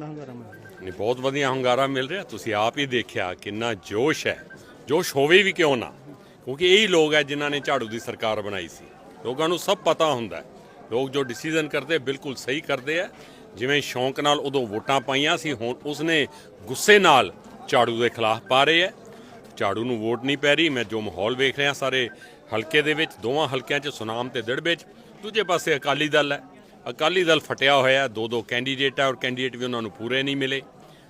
ਦਾ ਮਿਲ ਰਿਹਾ ਨਹੀਂ, ਬਹੁਤ ਵਧੀਆ ਹੁੰਗਾਰਾ ਮਿਲ ਰਿਹਾ। ਤੁਸੀਂ ਆਪ ਹੀ ਦੇਖਿਆ ਕਿੰਨਾ ਜੋਸ਼ ਹੈ। ਜੋਸ਼ ਹੋਵੇ ਵੀ ਕਿਉਂ ਨਾ? ਕਿਉਂਕਿ ਇਹੀ ਲੋਕ ਹੈ ਜਿਨ੍ਹਾਂ ਨੇ ਝਾੜੂ ਦੀ ਸਰਕਾਰ ਬਣਾਈ ਸੀ। ਲੋਕਾਂ ਨੂੰ ਸਭ ਪਤਾ ਹੁੰਦਾ ਹੈ। ਲੋਕ ਜੋ ਡਿਸੀਜਨ ਕਰਦੇ, ਬਿਲਕੁਲ ਸਹੀ ਕਰਦੇ ਆ ਜਿਵੇਂ ਸ਼ੌਂਕ ਨਾਲ ਉਦੋਂ ਵੋਟਾਂ ਪਾਈਆਂ ਸੀ, ਹੁਣ ਉਸਨੇ ਗੁੱਸੇ ਨਾਲ ਝਾੜੂ ਦੇ ਖਿਲਾਫ ਪਾ ਰਹੇ ਹੈ। ਝਾੜੂ ਨੂੰ ਵੋਟ ਨਹੀਂ ਪੈ ਰਹੀ। ਮੈਂ ਜੋ ਮਾਹੌਲ ਵੇਖ ਰਿਹਾ ਸਾਰੇ ਹਲਕੇ ਦੇ ਵਿੱਚ, ਦੋਵਾਂ ਹਲਕਿਆਂ 'ਚ ਸੁਨਾਮ ਤੇ ਦਿੜਬੇ 'ਚ। ਦੂਜੇ ਪਾਸੇ ਅਕਾਲੀ ਦਲ ਹੈ। ਅਕਾਲੀ ਦਲ ਫਟਿਆ ਹੋਇਆ ਦੋ ਦੋ ਕੈਂਡੀਡੇਟ ਹੈ ਔਰ ਕੈਂਡੀਡੇਟ ਵੀ ਉਹਨਾਂ ਨੂੰ ਪੂਰੇ ਨਹੀਂ ਮਿਲੇ।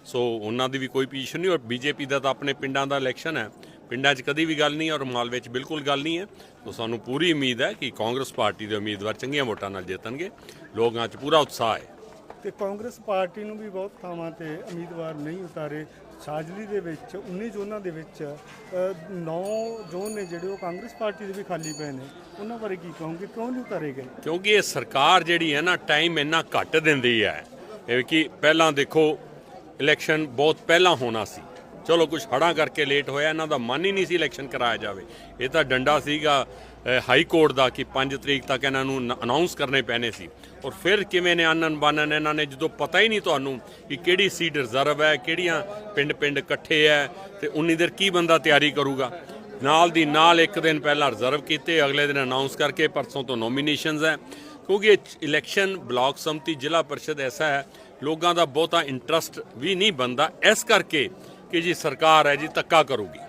ਸੋ ਉਹਨਾਂ ਦੀ ਵੀ ਕੋਈ ਪੋਜੀਸ਼ਨ ਨਹੀਂ ਔਰ ਬੀਜੇਪੀ ਦਾ ਤਾਂ ਆਪਣੇ ਪਿੰਡਾਂ ਦਾ ਇਲੈਕਸ਼ਨ ਹੈ। ਪਿੰਡਾਂ 'ਚ ਕਦੀ ਵੀ ਗੱਲ ਨਹੀਂ ਔਰ ਮਾਲਵੇ 'ਚ ਬਿਲਕੁਲ ਗੱਲ ਨਹੀਂ ਹੈ। ਸੋ ਸਾਨੂੰ ਪੂਰੀ ਉਮੀਦ ਹੈ ਕਿ ਕਾਂਗਰਸ ਪਾਰਟੀ ਦੇ ਉਮੀਦਵਾਰ ਚੰਗੀਆਂ ਵੋਟਾਂ ਨਾਲ ਜਿੱਤਣਗੇ। ਲੋਕਾਂ 'ਚ ਪੂਰਾ ਉਤਸ਼ਾਹ ਹੈ। ਤੇ ਕਾਂਗਰਸ ਪਾਰਟੀ ਨੂੰ ਵੀ ਬਹੁਤ ਥਾਵਾਂ ਤੇ ਉਮੀਦਵਾਰ ਨਹੀਂ ਉਤਾਰੇ। ਸਾਜਲੀ ਦੇ ਵਿੱਚ 19 ਜ਼ੋਨਾਂ ਦੇ ਵਿੱਚ 9 ਜ਼ੋਨ ਨੇ ਜਿਹੜੇ ਉਹ ਕਾਂਗਰਸ ਪਾਰਟੀ ਦੇ ਵੀ ਖਾਲੀ ਪਏ ਨੇ, ਉਹਨਾਂ ਬਾਰੇ ਕੀ ਕਹੋਗੇ? ਕਿਉਂ ਨਹੀਂ ਉਤਾਰੇ ਗਏ? ਕਿਉਂਕਿ ਇਹ ਸਰਕਾਰ ਜਿਹੜੀ ਹੈ ਨਾ, ਟਾਈਮ ਇੰਨਾ ਘੱਟ ਦਿੰਦੀ ਹੈ। ਇਹ ਕਿ ਪਹਿਲਾਂ ਦੇਖੋ, ਇਲੈਕਸ਼ਨ ਬਹੁਤ ਪਹਿਲਾਂ ਹੋਣਾ ਸੀ। ਚਲੋ ਕੁਝ ਹੜਾਂ ਕਰਕੇ ਲੇਟ ਹੋਇਆ, ਇਹਨਾਂ ਦਾ ਮਨ ਹੀ ਨਹੀਂ ਸੀ ਇਲੈਕਸ਼ਨ ਕਰਾਇਆ ਜਾਵੇ। ਇਹ ਤਾਂ ਡੰਡਾ ਸੀਗਾ ਹਾਈ ਕੋਰਟ ਦਾ ਕਿ 5 ਤਰੀਕ ਤੱਕ ਇਹਨਾਂ ਨੂੰ ਅਨਾਉਂਸ ਕਰਨੇ ਪੈਣੇ ਸੀ। ਔਰ ਫਿਰ ਕਿਵੇਂ ਨੇ ਆਨਨ ਬਾਨਨ ਇਹਨਾਂ ਨੇ, ਜਦੋਂ ਪਤਾ ਹੀ ਨਹੀਂ ਤੁਹਾਨੂੰ ਕਿ ਕਿਹੜੀ ਸੀਟ ਰਿਜ਼ਰਵ ਹੈ, ਕਿਹੜੀਆਂ ਪਿੰਡ-ਪਿੰਡ ਇਕੱਠੇ ਹੈ, ਤੇ ਉਨੀ ਦੇਰ ਕੀ ਬੰਦਾ ਤਿਆਰੀ ਕਰੂਗਾ? ਨਾਲ ਦੀ ਨਾਲ ਇੱਕ ਦਿਨ ਪਹਿਲਾਂ ਰਿਜ਼ਰਵ ਕੀਤੇ, ਅਗਲੇ ਦਿਨ ਅਨਾਉਂਸ ਕਰਕੇ ਪਰਸੋਂ ਤੋਂ ਨੋਮੀਨੇਸ਼ਨਸ ਹੈ। ਕਿਉਂਕਿ ਇਲੈਕਸ਼ਨ ਬਲਾਕ ਸੰਮਤੀ ਜ਼ਿਲ੍ਹਾ ਪਰਿਸ਼ਦ ਐਸਾ ਹੈ, ਲੋਕਾਂ ਦਾ ਬਹੁਤਾ ਇੰਟਰਸਟ ਵੀ ਨਹੀਂ ਬੰਦਾ ਇਸ ਕਰਕੇ ਕਿ ਜੀ ਸਰਕਾਰ ਹੈ ਜੀ ਤੱਕਾ ਕਰੂਗੀ।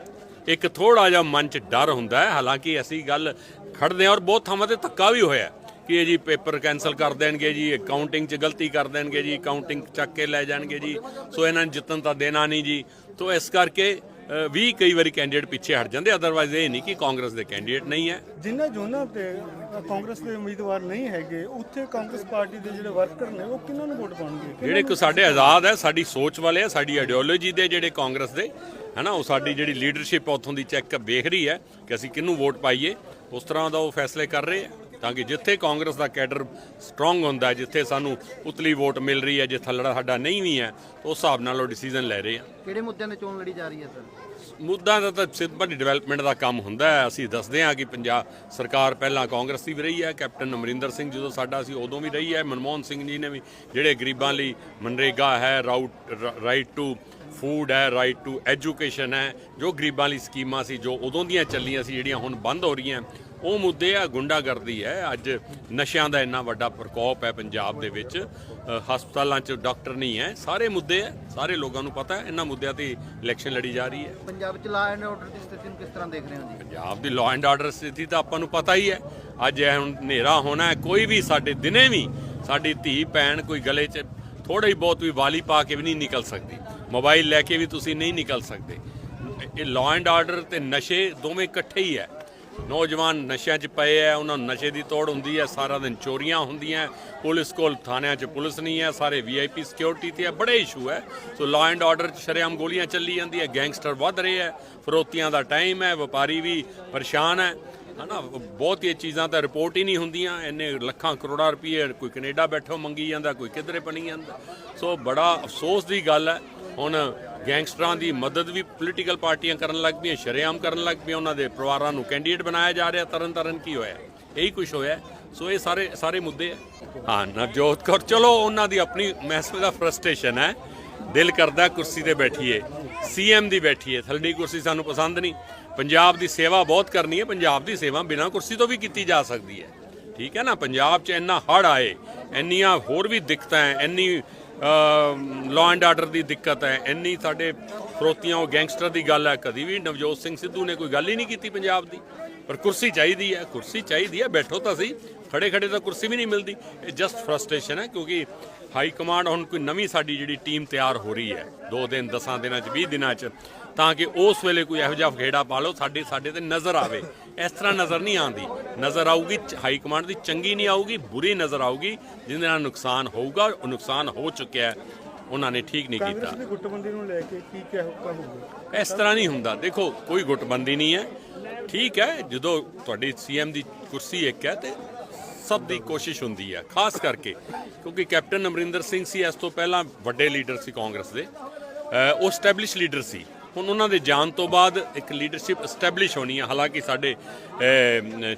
ਇੱਕ ਥੋੜਾ ਜਿਹਾ ਮਨ 'ਚ ਡਰ ਹੁੰਦਾ ਹੈ, ਹਾਲਾਂਕਿ ਅਸੀਂ ਗੱਲ ਖੜਦੇ ਹਾਂ ਔਰ ਬਹੁਤ ਥਾਵਾਂ ਤੇ ਧੱਕਾ ਵੀ ਹੋਇਆ ਕਿ ਇਹ ਜੀ ਪੇਪਰ ਕੈਨਸਲ ਕਰ ਦੇਣਗੇ ਜੀ ਅਕਾਊਂਟਿੰਗ 'ਚ ਗਲਤੀ ਕਰ ਦੇਣਗੇ ਜੀ ਅਕਾਊਂਟਿੰਗ ਚੱਕ ਕੇ ਲੈ ਜਾਣਗੇ ਜੀ, ਸੋ ਇਹਨਾਂ ਨੂੰ ਜਿੱਤਣ ਤਾਂ ਦੇਣਾ ਨਹੀਂ ਜੀ। ਤੋਂ ਇਸ ਕਰਕੇ ਵੀ ਕਈ ਵਾਰੀ ਕੈਂਡੀਡੇਟ ਪਿੱਛੇ ਹਟ ਜਾਂਦੇ ਅਦਰਵਾਈਜ਼ ਇਹ ਨਹੀਂ ਕਿ ਕਾਂਗਰਸ ਦੇ ਕੈਂਡੀਡੇਟ ਨਹੀਂ ਹੈ। ਜਿਨ੍ਹਾਂ ਜ਼ੋਨਾਂ ਤੇ ਕਾਂਗਰਸ ਦੇ ਉਮੀਦਵਾਰ ਨਹੀਂ ਹੈਗੇ ਉੱਥੇ ਕਾਂਗਰਸ ਪਾਰਟੀ ਦੇ ਜਿਹੜੇ ਵਰਕਰ ਨੇ ਉਹ ਕਿਹਨਾਂ ਨੂੰ ਵੋਟ ਪਾਉਣਗੇ? ਜਿਹੜੇ ਕੋ ਸਾਡੇ ਆਜ਼ਾਦ ਹੈ ਸਾਡੀ ਸੋਚ ਵਾਲੇ ਆ ਸਾਡੀ ਆਈਡੀਓਲੋਜੀ ਦੇ ਜਿਹੜੇ ਕਾਂਗਰਸ ਦੇ ਹਨਾ ਉਹ ਸਾਡੀ ਜਿਹੜੀ ਲੀਡਰਸ਼ਿਪ ਉੱਥੋਂ ਦੀ ਚੈੱਕ ਵੇਖ ਰਹੀ ਹੈ ਕਿ ਅਸੀਂ ਕਿਹਨੂੰ ਵੋਟ ਪਾਈਏ। ਉਸ ਤਰ੍ਹਾਂ ਦਾ ਉਹ ਫੈਸਲੇ ਕਰ ਰਹੇ ਆ ਤਾਂ ਕਿ ਜਿੱਥੇ ਕਾਂਗਰਸ ਦਾ ਕੈਡਰ ਸਟਰੋਂਗ ਹੁੰਦਾ ਜਿੱਥੇ ਸਾਨੂੰ ਉਤਲੀ ਵੋਟ ਮਿਲ ਰਹੀ ਹੈ ਜੇ ਥੱਲੜਾ ਸਾਡਾ ਨਹੀਂ ਵੀ ਹੈ ਉਸ ਹਿਸਾਬ ਨਾਲ ਉਹ ਡਿਸੀਜਨ ਲੈ ਰਹੇ ਆ। ਕਿਹੜੇ ਮੁੱਦਿਆਂ ਤੇ ਚੋਣ ਲੜੀ ਜਾ ਰਹੀ ਹੈ ਸਰ? ਮੁੱਦਾ ਦਾ ਤਾਂ ਸਿੱਧ ਡਿਵੈਲਪਮੈਂਟ ਦਾ ਕੰਮ ਹੁੰਦਾ ਹੈ। ਅਸੀਂ ਦੱਸਦੇ ਹਾਂ ਕਿ ਪੰਜਾਬ ਸਰਕਾਰ ਪਹਿਲਾਂ ਕਾਂਗਰਸ ਦੀ ਵੀ ਰਹੀ ਹੈ ਕੈਪਟਨ ਅਮਰਿੰਦਰ ਸਿੰਘ ਜਦੋਂ ਸਾਡਾ ਸੀ ਉਦੋਂ ਵੀ ਰਹੀ ਹੈ। ਮਨਮੋਹਨ ਸਿੰਘ ਜੀ ਨੇ ਵੀ ਜਿਹੜੇ ਗਰੀਬਾਂ ਲਈ ਮਨਰੇਗਾ ਹੈ ਰਾਊਟ ਰਾਈਟ ਟੂ ਫੂਡ ਹੈ ਰਾਈਟ ਟੂ ਐਜੂਕੇਸ਼ਨ ਹੈ ਜੋ ਗਰੀਬਾਂ ਲਈ ਸਕੀਮਾਂ ਸੀ ਜੋ ਉਦੋਂ ਦੀਆਂ ਚੱਲੀਆਂ ਸੀ ਜਿਹੜੀਆਂ ਹੁਣ ਬੰਦ ਹੋ ਰਹੀਆਂ ਉਹ ਮੁੱਦੇ ਆ ਗੁੰਡਾਗਰਦੀ ਹੈ। ਅੱਜ ਨਸ਼ਿਆਂ ਦਾ ਇੰਨਾ ਵੱਡਾ ਪ੍ਰਕੋਪ ਹੈ ਪੰਜਾਬ ਦੇ ਵਿੱਚ। ਹਸਪਤਾਲਾਂ 'ਚ ਡਾਕਟਰ ਨਹੀਂ ਹੈ। ਸਾਰੇ ਮੁੱਦੇ ਹੈ। ਸਾਰੇ ਲੋਕਾਂ ਨੂੰ ਪਤਾ ਹੈ। ਇਹਨਾਂ ਮੁੱਦਿਆਂ ਤੇ ਇਲੈਕਸ਼ਨ ਲੜੀ ਜਾ ਰਹੀ ਹੈ। ਪੰਜਾਬ ਚ ਲਾ ਐਂਡ ਆਰਡਰ ਦੀ ਸਥਿਤੀ ਨੂੰ ਕਿਸ ਤਰ੍ਹਾਂ ਦੇਖ ਰਹੇ ਹੋ ਜੀ? ਪੰਜਾਬ ਦੀ ਲਾਅ ਐਂਡ ਆਰਡਰ ਸਥਿਤੀ ਤਾਂ ਆਪਾਂ ਨੂੰ ਪਤਾ ਹੀ ਹੈ। ਅੱਜ ਇਹ ਹੁਣ ਹਨੇਰਾ ਹੋਣਾ ਹੈ। ਕੋਈ ਵੀ ਸਾਡੇ ਦਿਨੇ ਵੀ ਸਾਡੀ ਧੀ ਭੈਣ ਕੋਈ ਗਲੇ 'ਚ ਥੋੜਾ ਹੀ ਬਹੁਤ ਵੀ ਵਾਲੀ ਪਾ ਕੇ ਵੀ ਨਹੀਂ ਨਿਕਲ ਸਕਦੀ। ਮੋਬਾਈਲ ਲੈ ਕੇ ਵੀ ਤੁਸੀਂ ਨਹੀਂ ਨਿਕਲ ਸਕਦੇ। ਇਹ ਲਾਅ ਐਂਡ ਆਰਡਰ ਤੇ ਨਸ਼ੇ ਦੋਵੇਂ ਇਕੱਠੇ ਹੀ ਹੈ। ਨੌਜਵਾਨ ਨਸ਼ਿਆਂ 'ਚ ਪਏ ਐ ਉਹਨਾਂ ਨੂੰ ਨਸ਼ੇ ਦੀ ਤੋੜ ਹੁੰਦੀ ਹੈ ਸਾਰਾ ਦਿਨ ਚੋਰੀਆਂ ਹੁੰਦੀਆਂ ਪੁਲਿਸ ਕੋਲ ਥਾਣਿਆਂ 'ਚ ਪੁਲਿਸ ਨਹੀਂ ਹੈ ਸਾਰੇ ਵੀਆਈਪੀ ਸਿਕਿਉਰਿਟੀ ਤੇ ਹੈ ਬੜੇ ਇਸ਼ੂ ਹੈ ਸੋ ਲਾਅ ਐਂਡ ਆਰਡਰ 'ਚ ਸ਼ਰੇਆਮ ਗੋਲੀਆਂ ਚੱਲੀ ਜਾਂਦੀ ਜਾਂਦੀਆਂ ਗੈਂਗਸਟਰ ਵੱਧ ਰਹੇ ਹੈ ਫਰੋਤੀਆਂ ਦਾ ਟਾਈਮ ਹੈ ਵਪਾਰੀ ਵੀ ਪਰੇਸ਼ਾਨ ਹੈ ਹਨਾ, ਬਹੁਤ ਇਹ ਚੀਜ਼ਾਂ ਤਾਂ ਰਿਪੋਰਟ ਹੀ ਨਹੀਂ ਹੁੰਦੀਆਂ, ਇੰਨੇ ਲੱਖਾਂ ਕਰੋੜਾਂ ਰੁਪਏ ਕੋਈ ਕੈਨੇਡਾ ਬੈਠੋ ਮੰਗੀ ਜਾਂਦਾ, ਕੋਈ ਕਿਧਰੇ ਬਣੀ ਜਾਂਦਾ। ਸੋ ਬੜਾ ਅਫਸੋਸ ਦੀ ਗੱਲ ਹੈ ਹੁਣ ਗੈਂਗਸਟਰਾਂ ਦੀ ਮਦਦ ਵੀ ਪੋਲੀਟੀਕਲ ਪਾਰਟੀਆਂ ਕਰਨ ਲੱਗ ਪਈਆਂ, ਸ਼ਰੇਆਮ ਕਰਨ ਲੱਗ ਪਈਆਂ, ਉਹਨਾਂ ਦੇ ਪਰਿਵਾਰਾਂ ਨੂੰ ਕੈਂਡੀਡੇਟ ਬਣਾਇਆ ਜਾ ਰਿਹਾ। ਤਰਨ ਤਰਨ ਕੀ ਹੋਇਆ? ਇਹੀ ਕੁਝ ਹੋਇਆ। ਸੋ ਇਹ ਸਾਰੇ ਸਾਰੇ ਮੁੱਦੇ ਹੈ ਹਾਂ, ਨਵਜੋਤ ਕੌਰ, ਚਲੋ, ਉਹਨਾਂ ਦੀ ਆਪਣੀ ਮੈਸੇਜ ਦਾ ਫਰਸਟ੍ਰੇਸ਼ਨ ਹੈ। ਦਿਲ ਕਰਦਾ ਕੁਰਸੀ ਤੇ ਬੈਠੀਏ। ਸੀਐਮ ਦੀ ਬੈਠੀਏ। ਥੱਲੜੀ ਕੁਰਸੀ ਸਾਨੂੰ ਪਸੰਦ ਨਹੀਂ। ਪੰਜਾਬ ਦੀ ਸੇਵਾ ਬਹੁਤ ਕਰਨੀ ਹੈ। ਪੰਜਾਬ ਦੀ ਸੇਵਾ ਬਿਨਾਂ ਕੁਰਸੀ ਤੋਂ ਵੀ ਕੀਤੀ ਜਾ ਸਕਦੀ ਹੈ। ਠੀਕ ਹੈ ਨਾ? ਪੰਜਾਬ 'ਚ ਇੰਨਾ ਹੜ ਆਏ, ਇੰਨੀਆਂ ਹੋਰ ਵੀ ਦਿੱਕਤਾਂ ਹੈ ਇੰਨੀ ਲਾਅ ਐਂਡ ਆਰਡਰ ਦੀ ਦਿੱਕਤ ਹੈ। ਇੰਨੀ ਸਾਡੇ ਫਰੋਤੀਆਂ, ਉਹ ਗੈਂਗਸਟਰ ਦੀ ਗੱਲ ਹੈ। ਕਦੀ ਵੀ ਨਵਜੋਤ ਸਿੰਘ ਸਿੱਧੂ ਨੇ ਕੋਈ ਗੱਲ ਹੀ ਨਹੀਂ ਕੀਤੀ ਪੰਜਾਬ ਦੀ। ਪਰ ਕੁਰਸੀ ਚਾਹੀਦੀ ਹੈ, ਕੁਰਸੀ ਚਾਹੀਦੀ ਹੈ। ਬੈਠੋ ਤਾਂ ਸਹੀ। ਖੜੇ ਖੜੇ ਤਾਂ ਕੁਰਸੀ ਵੀ ਨਹੀਂ ਮਿਲਦੀ। ਇਹ ਜਸਟ ਫਰਸਟ੍ਰੇਸ਼ਨ ਹੈ ਕਿਉਂਕਿ ਹਾਈ ਕਮਾਂਡ ਹੁਣ ਕੋਈ ਨਵੀਂ ਸਾਡੀ ਜਿਹੜੀ ਟੀਮ ਤਿਆਰ ਹੋ ਰਹੀ ਹੈ। 2 ਦਿਨ 10 ਦਿਨਾਂ ਚ 20 ਦਿਨਾਂ ਚ। ਤਾਂ ਕਿ ਉਸ ਵੇਲੇ ਕੋਈ ਇਹੋ ਜਿਹਾ ਫਖੇੜਾ ਪਾ ਲਓ ਸਾਡੇ ਸਾਡੇ ਤੇ ਨਜ਼ਰ ਆਵੇ। ਇਸ ਤਰ੍ਹਾਂ ਨਜ਼ਰ ਨਹੀਂ ਆਉਂਦੀ। ਨਜ਼ਰ ਆਊਗੀ ਹਾਈ ਕਮਾਂਡ ਦੀ ਚੰਗੀ ਨਹੀਂ ਆਊਗੀ ਬੁਰੀ ਨਜ਼ਰ ਆਊਗੀ ਜਿਹਦੇ ਨਾਲ ਨੁਕਸਾਨ ਹੋਊਗਾ ਉਹ ਨੁਕਸਾਨ ਹੋ ਚੁੱਕਿਆ ਹੈ। ਉਹਨਾਂ ਨੇ ਠੀਕ ਨਹੀਂ ਕੀਤਾ। ਕਾਂਗਰਸ ਦੀ ਗੁੱਟਬੰਦੀ ਨੂੰ ਲੈ ਕੇ ਕੀ ਕਿਹਾ ਹੋਊਗਾ? ਇਸ ਤਰ੍ਹਾਂ ਨਹੀਂ ਹੁੰਦਾ। ਦੇਖੋ ਕੋਈ ਗੁੱਟਬੰਦੀ ਨਹੀਂ ਹੈ। ਠੀਕ ਹੈ ਜਦੋਂ ਤੁਹਾਡੀ ਸੀਐਮ ਦੀ ਕੁਰਸੀ ਇੱਕ ਹੈ ਤੇ ਸਭ ਦੀ ਕੋਸ਼ਿਸ਼ ਹੁੰਦੀ ਹੈ ਖਾਸ ਕਰਕੇ ਕਿਉਂਕਿ ਕੈਪਟਨ ਅਮਰਿੰਦਰ ਸਿੰਘ ਸੀ ਇਸ ਤੋਂ ਪਹਿਲਾਂ ਵੱਡੇ ਲੀਡਰ ਸੀ ਕਾਂਗਰਸ ਦੇ। ਉਹ ਸਟੈਬਲਿਸ਼ ਲੀਡਰ ਸੀ। ਹੁਣ ਉਹਨਾਂ ਦੇ ਜਾਣ ਤੋਂ ਬਾਅਦ ਇੱਕ ਲੀਡਰਸ਼ਿਪ ਐਸਟੈਬਲਿਸ਼ ਹੋਣੀ ਹੈ ਹਾਲਾਂਕਿ ਸਾਡੇ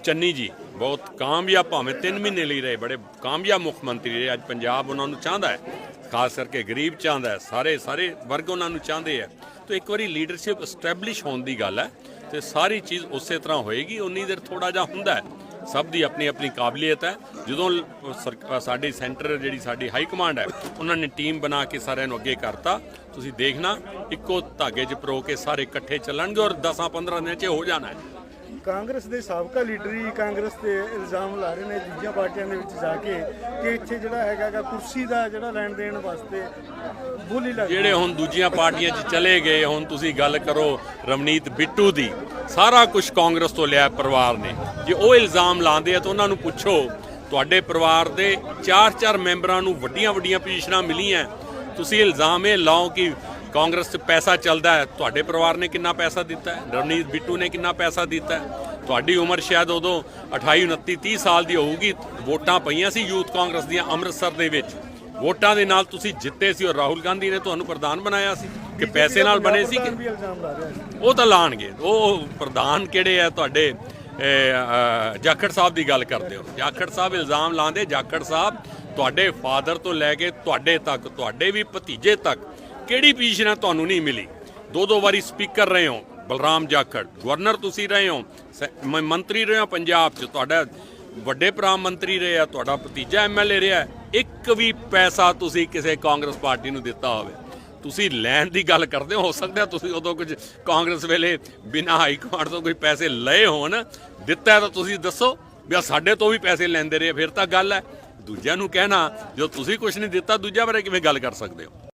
ਚੰਨੀ ਜੀ ਬਹੁਤ ਕਾਮਯਾਬ ਭਾਵੇਂ 3 ਮਹੀਨੇ ਲਈ ਰਹੇ, ਬੜੇ ਕਾਮਯਾਬ ਮੁੱਖ ਮੰਤਰੀ ਰਹੇ। ਅੱਜ ਪੰਜਾਬ ਉਹਨਾਂ ਨੂੰ ਚਾਹੁੰਦਾ ਹੈ, ਖਾਸ ਕਰਕੇ ਗਰੀਬ ਚਾਹੁੰਦਾ ਹੈ, ਸਾਰੇ ਸਾਰੇ ਵਰਗ ਉਹਨਾਂ ਨੂੰ ਚਾਹੁੰਦੇ ਆ। ਤਾਂ ਇੱਕ ਵਾਰੀ ਲੀਡਰਸ਼ਿਪ ਐਸਟੈਬਲਿਸ਼ ਹੋਣ ਦੀ ਗੱਲ ਹੈ ਤੇ ਸਾਰੀ ਚੀਜ਼ ਉਸੇ ਤਰ੍ਹਾਂ ਹੋਏਗੀ, ਉਨੀ ਦੇਰ ਥੋੜਾ ਜਿਹਾ ਹੁੰਦਾ ਹੈ। ਸਭ ਦੀ ਆਪਣੀ ਆਪਣੀ ਕਾਬਲੀਅਤ ਹੈ। ਜਦੋਂ ਲ- ਸਾਡੀ ਸੈਂਟਰ ਜਿਹੜੀ ਸਾਡੀ ਹਾਈ ਕਮਾਂਡ ਹੈ, ਉਹਨਾਂ ਨੇ ਟੀਮ ਬਣਾ ਕੇ ਸਾਰਿਆਂ ਨੂੰ ਅੱਗੇ ਕਰਤਾ। ਤੁਸੀਂ ਦੇਖਣਾ, ਇੱਕੋ ਧਾਗੇ 'ਚ ਪਰੋ ਕੇ ਸਾਰੇ ਇਕੱਠੇ ਚੱਲਣਗੇ ਔਰ 10-15 ਦਿਨਾਂ 'ਚ ਹੋ ਜਾਣਾ ਹੈ। ਕਾਂਗਰਸ ਦੇ ਸਾਬਕਾ ਲੀਡਰ ਹੀ ਕਾਂਗਰਸ ਤੇ ਇਲਜ਼ਾਮ ਲਾ ਰਹੇ ਨੇ ਦੂਜੀਆਂ ਪਾਰਟੀਆਂ ਦੇ ਵਿੱਚ ਜਾ ਕੇ ਕਿ ਇੱਥੇ ਜਿਹੜਾ ਹੈਗਾ ਕੁਰਸੀ ਦਾ ਜਿਹੜਾ ਲੈਣ ਦੇਣ ਵਾਸਤੇ ਬੋਲੀ ਲੱਗ ਜਿਹੜੇ ਹੁਣ ਦੂਜੀਆਂ ਪਾਰਟੀਆਂ 'ਚ ਚਲੇ ਗਏ, ਹੁਣ ਤੁਸੀਂ ਗੱਲ ਕਰੋ ਰਵਨੀਤ ਬਿੱਟੂ ਦੀ। ਸਾਰਾ ਕੁਝ ਕਾਂਗਰਸ ਤੋਂ ਲਿਆ ਪਰਿਵਾਰ ਨੇ। ਜੇ ਉਹ ਇਲਜ਼ਾਮ ਲਾਉਂਦੇ ਆ ਤਾਂ ਉਹਨਾਂ ਨੂੰ ਪੁੱਛੋ, ਤੁਹਾਡੇ ਪਰਿਵਾਰ ਦੇ 4-4 ਮੈਂਬਰਾਂ ਨੂੰ ਵੱਡੀਆਂ-ਵੱਡੀਆਂ ਪੋਜੀਸ਼ਨਾਂ ਮਿਲੀਆਂ। ਤੁਸੀਂ ਇਲਜ਼ਾਮ ਇਹ ਲਾਓ ਕਿ ਕਾਂਗਰਸ 'ਚ ਪੈਸਾ ਚੱਲਦਾ ਹੈ ਤੁਹਾਡੇ ਪਰਿਵਾਰ ਨੇ ਕਿੰਨਾ ਪੈਸਾ ਦਿੱਤਾ ਹੈ? ਰਵਨੀਤ ਬਿੱਟੂ ਨੇ ਕਿੰਨਾ ਪੈਸਾ ਦਿੱਤਾ ਹੈ? ਤੁਹਾਡੀ ਉਮਰ ਸ਼ਾਇਦ ਉਦੋਂ 28 29 30 ਸਾਲ ਦੀ ਹੋਊਗੀ। ਵੋਟਾਂ ਪਈਆਂ ਸੀ ਯੂਥ ਕਾਂਗਰਸ ਦੀਆਂ ਅੰਮ੍ਰਿਤਸਰ ਦੇ ਵਿੱਚ। ਵੋਟਾਂ ਦੇ ਨਾਲ ਤੁਸੀਂ ਜਿੱਤੇ ਸੀ ਔਰ ਰਾਹੁਲ ਗਾਂਧੀ ਨੇ ਤੁਹਾਨੂੰ ਪ੍ਰਧਾਨ ਬਣਾਇਆ ਸੀ। ਕਿ ਪੈਸੇ ਨਾਲ ਬਣੇ ਸੀ ਕਿ ਉਹ ਤਾਂ ਲਾਣਗੇ। ਉਹ ਪ੍ਰਧਾਨ ਕਿਹੜੇ ਆ ਤੁਹਾਡੇ? ਜਾਖੜ ਸਾਹਿਬ ਦੀ ਗੱਲ ਕਰਦੇ ਹੋ। ਜਾਖੜ ਸਾਹਿਬ ਇਲਜ਼ਾਮ ਲਾਉਂਦੇ ਜਾਖੜ ਸਾਹਿਬ ਤੁਹਾਡੇ ਫਾਦਰ ਤੋਂ ਲੈ ਕੇ ਤੁਹਾਡੇ ਤੱਕ ਤੁਹਾਡੇ ਵੀ ਭਤੀਜੇ ਤੱਕ ਕਿਹੜੀ ਪੋਜੀਸ਼ਨ ਤੁਹਾਨੂੰ ਨਹੀਂ ਮਿਲੀ? ਦੋ ਦੋ ਵਾਰੀ ਸਪੀਕਰ ਰਹੇ ਹੋ, ਬਲਰਾਮ ਜਾਖੜ, ਗਵਰਨਰ ਤੁਸੀਂ ਰਹੇ ਹੋ, ਸ- ਮੰਤਰੀ ਰਹੇ ਹੋ ਪੰਜਾਬ 'ਚ, ਤੁਹਾਡਾ ਵੱਡੇ ਭਰਾ ਮੰਤਰੀ ਰਹੇ ਆ ਤੁਹਾਡਾ ਭਤੀਜਾ ਐਮਐਲਏ ਰਿਹਾ, ਇੱਕ ਵੀ ਪੈਸਾ ਤੁਸੀਂ ਕਿਸੇ ਕਾਂਗਰਸ ਪਾਰਟੀ ਨੂੰ ਦਿੱਤਾ ਹੋਵੇ। ਤੁਸੀਂ ਲੈਣ ਦੀ ਗੱਲ ਕਰਦੇ ਹੋ ਸਕਦਾ ਤੁਸੀਂ ਉਦੋਂ ਕੁਝ ਕਾਂਗਰਸ ਵੇਲੇ ਬਿਨਾਂ ਹਾਈ ਕਮਾਂਡ ਤੋਂ ਕੋਈ ਪੈਸੇ ਲਏ ਹੋਣ, ਦਿੱਤਾ ਤਾਂ ਤੁਸੀਂ ਦੱਸੋ ਵੀ ਆਹ ਸਾਡੇ ਤੋਂ ਵੀ ਪੈਸੇ ਲੈਂਦੇ ਰਹੇ, ਫਿਰ ਤਾਂ ਗੱਲ ਹੈ। ਦੂਜਿਆਂ ਨੂੰ ਕਹਿਣਾ ਜੋ ਤੁਸੀਂ ਕੁਝ ਨਹੀਂ ਦਿੱਤਾ, ਦੂਜਿਆਂ ਬਾਰੇ ਕਿਵੇਂ ਗੱਲ ਕਰ ਸਕਦੇ ਹੋ?